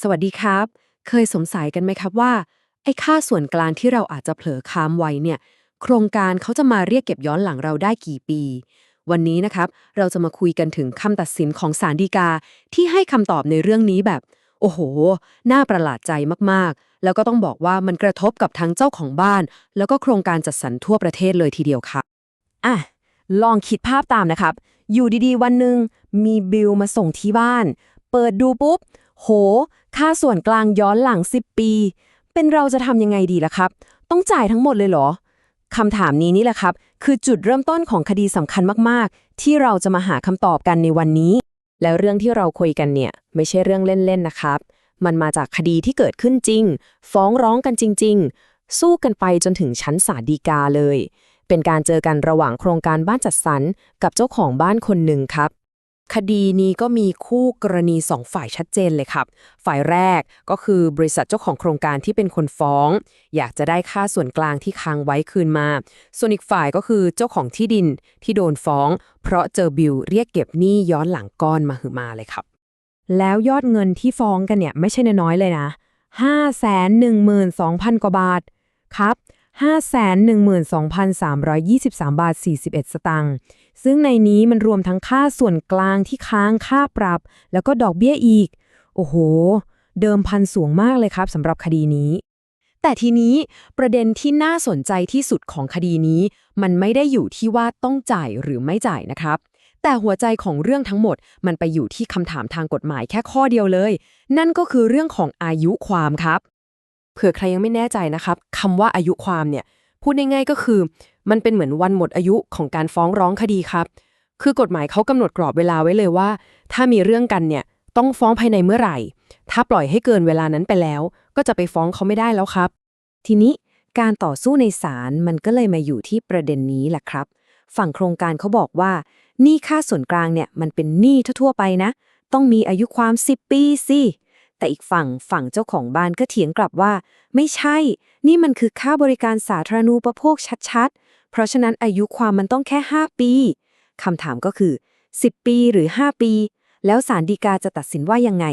สวัสดีครับ เคยสงสัยกันไหมครับว่า ไอ้ค่าส่วนกลางที่เราอาจจะเผลอค้ามไว้เนี่ย โครงการเขาจะมาเรียกเก็บย้อนหลังเราได้กี่ปี วันนี้นะครับ เราจะมาคุยกันถึงคำตัดสินของศาลฎีกาที่ให้คำตอบในเรื่องนี้แบบ โอ้โห น่าประหลาดใจมากๆ แล้วก็ต้องบอกว่ามันกระทบกับทั้งเจ้าของบ้าน แล้วก็โครงการจัดสรรทั่วประเทศเลยทีเดียวค่ะอะลองคิดภาพตามนะครับ อยู่ดีๆ วันหนึ่งมีบิลมาส่งที่บ้าน เปิดดูปุ๊บ โห ค่าส่วนกลางย้อนหลัง 10 ปี เป็นเราจะทำยังไงดีล่ะครับ ต้องจ่ายทั้งหมดเลยเหรอคำถามนี้นี่แหละครับ คือจุดเริ่มต้นของคดีสำคัญมากๆ ที่เราจะมาหาคำตอบกันในวันนี้ แล้วเรื่องที่เราคุยกันเนี่ย ไม่ใช่เรื่องเล่นๆนะครับ มันมาจากคดีที่เกิดขึ้นจริง ฟ้องร้องกันจริง ๆ สู้กันไปจนถึงชั้นศาลฎีกาเลย เป็นการเจอกันระหว่างโครงการบ้านจัดสรรกับเจ้าของบ้านคนหนึ่งครับ คดีนี้ก็มีคู่กรณีสองฝ่ายชัดเจนเลยครับ ฝ่ายแรกก็คือบริษัทเจ้าของโครงการที่เป็นคนฟ้อง อยากจะได้ค่าส่วนกลางที่ค้างไว้คืนมา ส่วนอีกฝ่ายก็คือเจ้าของที่ดินที่โดนฟ้อง เพราะเจอบิลเรียกเก็บหนี้ย้อนหลังก้อนมาหือมาเลยครับ แล้วยอดเงินที่ฟ้องกันเนี่ยไม่ใช่น้อยเลยนะ 512,000 กว่าบาทครับ512,323 บาท 41 สตางค์ ซึ่งในนี้มันรวมทั้งค่าส่วนกลางที่ค้างค่าปรับ แล้วก็ดอกเบี้ยอีก โอ้โห เดิมพันสูงมากเลยครับสำหรับคดีนี้ แต่ทีนี้ประเด็นที่น่าสนใจที่สุดของคดีนี้ มันไม่ได้อยู่ที่ว่าต้องจ่ายหรือไม่จ่ายนะครับ แต่หัวใจของเรื่องทั้งหมด มันไปอยู่ที่คำถามทางกฎหมายแค่ข้อเดียวเลย นั่นก็คือเรื่องของอายุความครับ เผื่อใครยังไม่แน่ใจนะครับคำว่าอายุความเนี่ยพูดง่ายๆก็คือ มันเป็นเหมือนวันหมดอายุของการฟ้องร้องคดีครับ คือกฎหมายเขากำหนดกรอบเวลาไว้เลยว่า ถ้ามีเรื่องกันเนี่ยต้องฟ้องภายในเมื่อไหร่ ถ้าปล่อยให้เกินเวลานั้นไปแล้ว ก็จะไปฟ้องเขาไม่ได้แล้วครับ ทีนี้การต่อสู้ในศาลมันก็เลยมาอยู่ที่ประเด็นนี้แหละครับ ฝั่งโครงการเขาบอกว่าหนี้ค่าส่วนกลางเนี่ยมันเป็นหนี้ทั่วๆไปนะ ต้องมีอายุความ 10 ปีสิแต่อีกฝั่งฝั่งเจ้าของบ้านก็เถียงกลับว่า ไม่ใช่ นี่มันคือค่าบริการสาธารณูปโภคชัดๆ เพราะฉะนั้นอายุความมันต้องแค่ 5 ปีคำถามก็คือ 10 ปีหรือ 5 ปี แล้วศาลฎีกาจะตัดสินว่ายังไง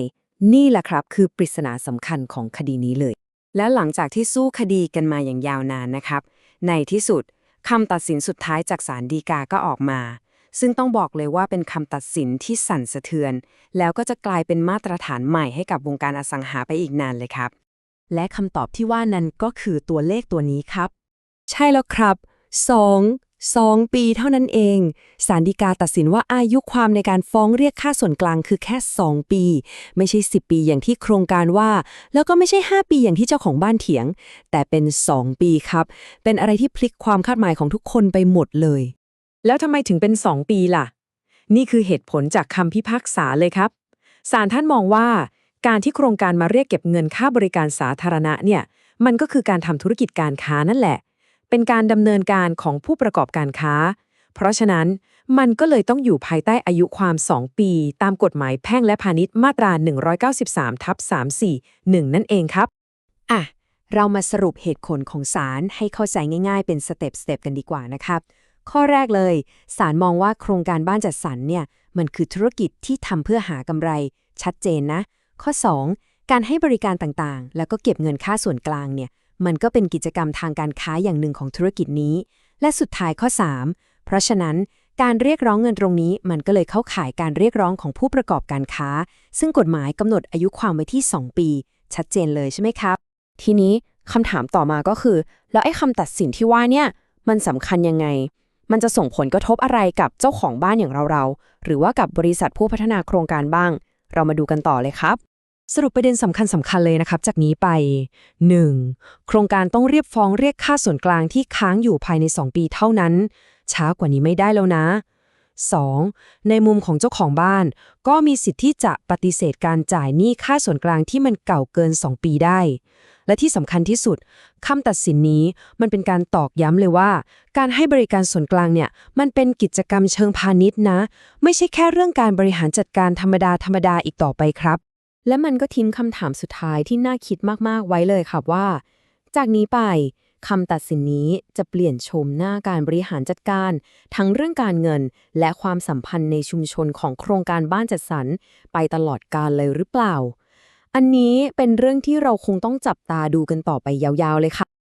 นี่แหละครับคือปริศนาสำคัญของคดีนี้เลย และหลังจากที่สู้คดีกันมาอย่างยาวนานนะครับ ในที่สุดคำตัดสินสุดท้ายจากศาลฎีกาก็ออกมาซึ่งต้องบอกเลยว่าเป็นคำตัดสินที่สั่นสะเทือน แล้วก็จะกลายเป็นมาตรฐานใหม่ให้กับวงการอสังหาไปอีกนานเลยครับ และคำตอบที่ว่านั้นก็คือตัวเลขตัวนี้ครับ ใช่แล้วครับ 2 2ปีเท่านั้นเองศาลฎีกาตัดสินว่าอายุความในการฟ้องเรียกค่าส่วนกลางคือแค่ 2 ปี ไม่ใช่ 10 ปีอย่างที่โครงการว่า แล้วก็ไม่ใช่ 5 ปีอย่างที่เจ้าของบ้านเถียง แต่เป็น 2 ปีครับ เป็นอะไรที่พลิกความคาดหมายของทุกคนไปหมดเลย แล้วทำไมถึงเป็น 2 ปีล่ะ นี่คือเหตุผลจากคำพิพากษาเลยครับศาลท่านมองว่า การที่โครงการมาเรียกเก็บเงินค่าบริการสาธารณะเนี่ยมันก็คือการทำธุรกิจการค้านั่นแหละ เป็นการดำเนินการของผู้ประกอบการค้า เพราะฉะนั้นมันก็เลยต้องอยู่ภายใต้อายุความ 2 ปี ตามกฎหมายแพ่งและพาณิชย์มาตรา 193ทับ341 นั่นเองครับ อะ เรามาสรุปเหตุผลของศาลให้เข้าใจง่ายๆ เป็นสเต็ปสเต็ปกันดีกว่านะครับ ข้อแรกเลยศาลมองว่าโครงการบ้านจัดสรรเนี่ยมันคือธุรกิจที่ทำเพื่อหากำไร ชัดเจนนะ ข้อ 2 การให้บริการต่างๆ แล้วก็เก็บเงินค่าส่วนกลางเนี่ย มันก็เป็นกิจกรรมทางการค้าอย่างหนึ่งของธุรกิจนี้ และสุดท้ายข้อ 3 เพราะฉะนั้นการเรียกร้องเงินตรงนี้ มันก็เลยเข้าข่ายการเรียกร้องของผู้ประกอบการค้า ซึ่งกฎหมายกำหนดอายุความไว้ที่ 2 ปี ชัดเจนเลยใช่ไหมครับ ทีนี้คำถามต่อมาก็คือ แล้วไอ้คำตัดสินที่ว่าเนี่ยมันสำคัญยังไง มันจะส่งผลกระทบอะไรกับเจ้าของบ้านอย่างเราๆหรือว่ากับบริษัทผู้พัฒนาโครงการบ้าง เรามาดูกันต่อเลยครับ สรุปประเด็นสำคัญสำคัญเลยนะครับ จากนี้ไป 1. โครงการต้องเรียบฟ้องเรียกค่าส่วนกลางที่ค้างอยู่ภายใน 2 ปีเท่านั้น ช้ากว่านี้ไม่ได้แล้วนะ 2. ในมุมของเจ้าของบ้าน ก็มีสิทธิ์ที่จะปฏิเสธการจ่ายหนี้ค่าส่วนกลางที่มันเก่าเกิน 2 ปีได้ และที่สำคัญที่สุดคำตัดสินนี้มันเป็นการตอกย้ำเลยว่า การให้บริการส่วนกลางเนี่ย มันเป็นกิจกรรมเชิงพาณิชย์นะ ไม่ใช่แค่เรื่องการบริหารจัดการธรรมดาธรรมดาอีกต่อไปครับ และมันก็ทิ้งคำถามสุดท้ายที่น่าคิดมากๆไว้เลยค่ะว่า จากนี้ไปคำตัดสินนี้จะเปลี่ยนโฉมหน้าการบริหารจัดการ ทั้งเรื่องการเงิน และความสัมพันธ์ในชุมชนของโครงการบ้านจัดสรรไปตลอดกาลเลยหรือเปล่า อันนี้เป็นเรื่องที่เราคงต้องจับตาดูกันต่อไปยาวๆเลยค่ะ